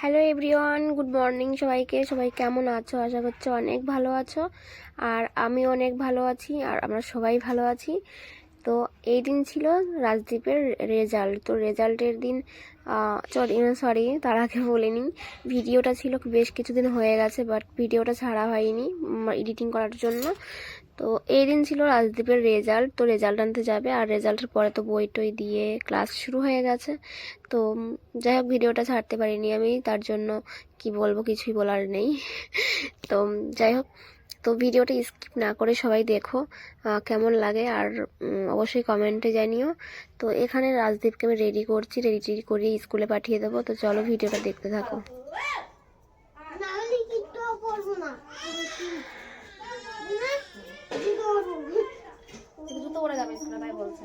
Hello everyone good morning সবাইকে। সবাই কেমন আছো? আশা করছি অনেক ভালো আছো। আর আমি অনেক ভালো আছি, আর আমরা সবাই ভালো আছি। তো এই দিন ছিল রাজদীপের রেজাল্ট তো রেজাল্টের দিন সরি সরি তার আগে বলিনি। ভিডিওটা ছিল, বেশ কিছুদিন হয়ে গেছে বাট ভিডিওটা ছাড়া হয়নি এডিটিং করার জন্য। তো এই দিন ছিল রাজদীপের রেজাল্ট তো রেজাল্ট আনতে যাবে আর রেজাল্টের পরে তো বই টই দিয়ে ক্লাস শুরু হয়ে গেছে। তো যাই হোক ভিডিওটা ছাড়তে পারিনি আমি তার জন্য কি বলব কিছুই বলার নেই। তো যাই হোক তো ভিডিওটা স্কিপ না করে সবাই দেখো কেমন লাগে আর অবশ্যই কমেন্টে জানিও। তো এখানে রাজদীপকে আমি রেডি করছি রেডি টেডি করে স্কুলে পাঠিয়ে দেবো। তো চলো ভিডিওটা দেখতে থাকো। না, কি করব? জুতো পরে যাবে স্কুলে তাই বলছে।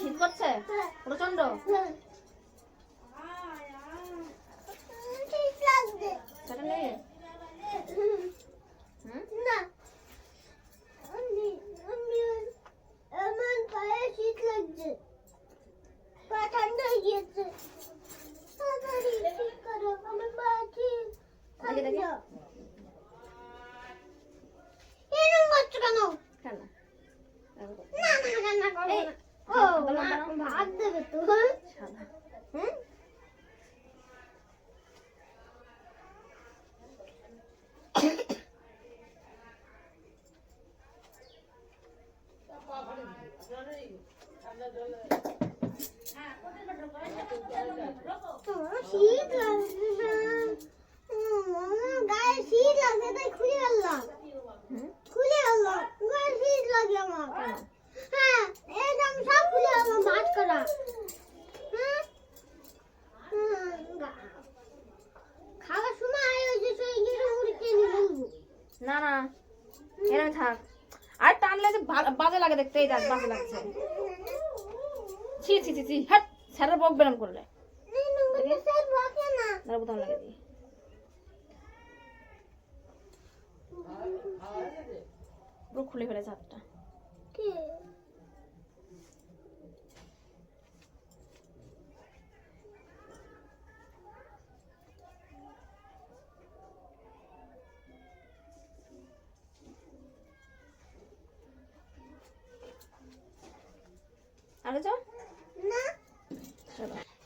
শীত করছে প্রচণ্ড। সেটা নেই না। আমি- আমি- আমার পায়ে শীত লাগছে। পা ঠান্ডা হয়ে গিয়েছে। তাড়াতাড়ি ঠিক করো, আমার পা ঠিক দেখি, দেখি। ঠান্ডা। এরম করছ কেন? কেন না, না, না, না, করব এই, না। ও, বলো মা- না। ভাত দেবে তো? তোমার শীত লাগছে। উম, আমার গায়ে শীত লাগছে তাই খুলে ফেললাম খুলে ফেললাম গায়ে শীত লাগে আমার হ্যাঁ এটা আমি সব খুলে ফেললাম ভাত করা হ্যাঁ? হুম, গা- খাওয়ার সময় ওই যে সেই গেটে মুড়ি কিনে বলব না না এরকম থাক আর টানলে যে ভা- বাজে লাগে দেখতে এই দাঁত বাজে লাগছে। ছি ছি ছি ছি হ্যাট স্যারের বক বেরাম করলে। বোতাম লাগে দিই। পুরো খুলে ফেলে হাতটা।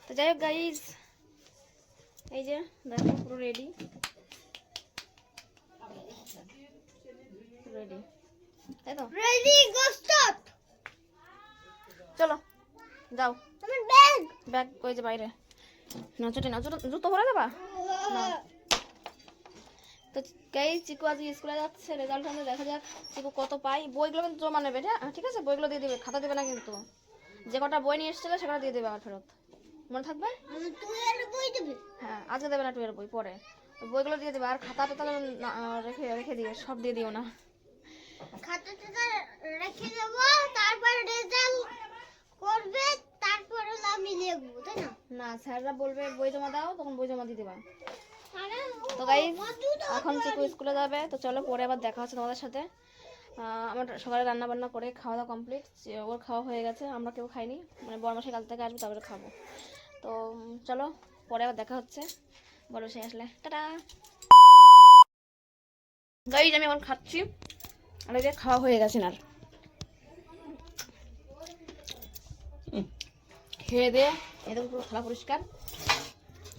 তো যাই হোক গাইজ এই যে দেখো পুরো রেডি রেডি তাই তো রেডি গো চলো যাও। আমার ব্যাগ ব্যাগ কই যে বাইরে। নজরে নজর জুতো পরে দেবা না। তো গাই চিকু আজ স্কুলে যাচ্ছে রেজাল্ট দেখা যাক চিকু কত পাই বইগুলো কিন্তু জমা নেবে হ্যাঁ ঠিক আছে? বইগুলো দিয়ে দিবে খাতা দেবে না কিন্তু। যে কটা বই নিয়ে এসেছিলে সে কটা দিয়ে দেবে আবার ফেরত। মনে থাকবে? হ্যাঁ আজকে দেবে না টুয়ের বই পরে। বইগুলো দিয়ে দেবে আর খাতাটা তাহলে রেখে রেখে দিও সব দিয়ে দিও না। খাতাটা রেখে দেবো তারপর রেজাল্ট করবে তারপর আমি লিখব তাই না? না স্যাররা বলবে বই জমা দাও তখন বই জমা দিয়ে দেবা। তো গাইজ এখন চিকু স্কুলে যাবে তো চলো পরে আবার দেখা হচ্ছে তোমাদের সাথে। আমার সকালে রান্না বান্না করে খাওয়া দাওয়া কমপ্লিট ওর খাওয়া হয়ে গেছে আমরা কেউ খাইনি মানে বড় মাসে কাল থেকে আসবে তারপরে খাব। তো চলো পরে আবার দেখা হচ্ছে। বড় সে আসলে টাটা! গাইজ আমি এখন খাচ্ছি। আর যে খাওয়া হয়ে গেছে না। খেয়ে দিয়ে এরকম পুরো থালা পরিষ্কার।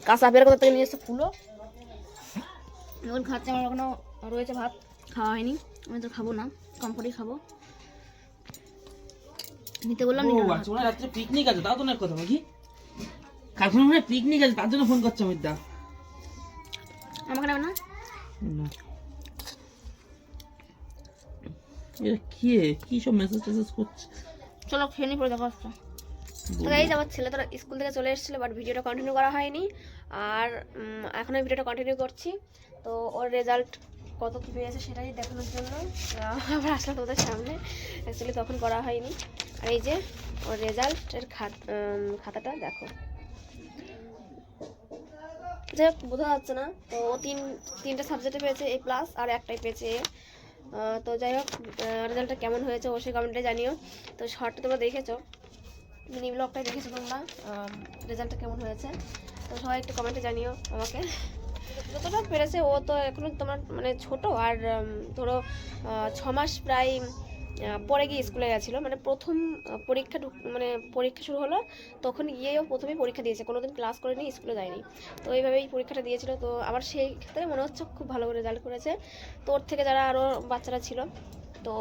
কাঁচা বের কোথা থেকে নিয়ে এসে ফুলো এখন খাচ্ছে আমার এখনও রয়েছে ভাত খাওয়া হয়নি আমি তো খাব না। কম করেই খাব। নিতে বললাম আচ্ছা রাত্রে পিকনিক আছে তাও তো না কথা নাকি কালকে মনে পিকনিক আছে তার জন্য ফোন করছে অমিতদা আমাকে নেবে না? এটা কি কি সব মেসেজ টেসেজ করছে? চলো খেয়ে নি পরে দেখা হচ্ছে। তো গাইজ আমার ছেলে তো স্কুল থেকে চলে এসেছিল বাট ভিডিওটা কন্টিনিউ করা হয়নি। আর এখন আমি ভিডিওটা কন্টিনিউ করছি। তো ওর রেজাল্ট কত কী পেয়েছে সেটাই দেখানোর জন্য। আবার আসলাম তোমাদের সামনে। অ্যাকচুয়ালি তখন করা হয়নি। আর এই যে, ওর রেজাল্টের খাতাটা দেখো। যাই হোক, বোঝা যাচ্ছে না। তো ও তিন, তিনটা সাবজেক্টে পেয়েছে এ প্লাস আর একটাই পেয়েছে এ তো যাই হোক রেজাল্টটা কেমন হয়েছে অবশ্যই কমেন্টে জানিও। তো শর্টটা তোমরা দেখেছ। মিনি ব্লগটাই দেখেছ তোমরা। রেজাল্টটা কেমন হয়েছে? তো সবাই একটু কমেন্টে জানিও আমাকে। যতটা পেরেছে, ও তো এখনও তোমার মানে ছোট আর ধরো ছ মাস প্রায় পরে গিয়ে স্কুলে গেছিল। মানে প্রথম পরীক্ষা মানে পরীক্ষা শুরু হলো, তখন গিয়েও প্রথমেই পরীক্ষা দিয়েছে। কোনোদিন ক্লাস করেনি, স্কুলে যায়নি। তো এইভাবেই পরীক্ষাটা দিয়েছিল। তো আমার সেই ক্ষেত্রে মনে হচ্ছে খুব ভালো করে রেজাল্ট করেছে। তো ওর থেকে যারা আরও বাচ্চারা ছিল, তো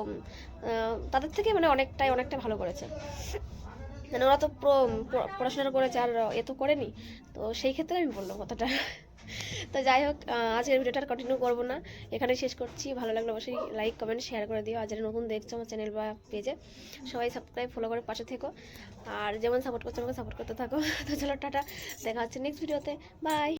তাদের থেকে মানে অনেকটাই, অনেকটা ভালো করেছে। মানে ওরা তো পড়াশোনা করেছে আর এ তো করেনি। তো সেই ক্ষেত্রে আমি বললাম কথাটা। তো যাই হোক আজকের ভিডিওটা কন্টিনিউ করব না। এখানে শেষ করছি। ভালো লাগলে অবশ্যই লাইক কমেন্ট শেয়ার করে দিও। আর যারা নতুন দেখছ আমার চ্যানেল বা পেজে সবাই সাবস্ক্রাইব ফলো করে পাশে থেকো। আর যেমন সাপোর্ট করছ আমাকে সাপোর্ট করতে থাকো। তো চলো, টাটা। দেখা হচ্ছে নেক্সট ভিডিওতে বাই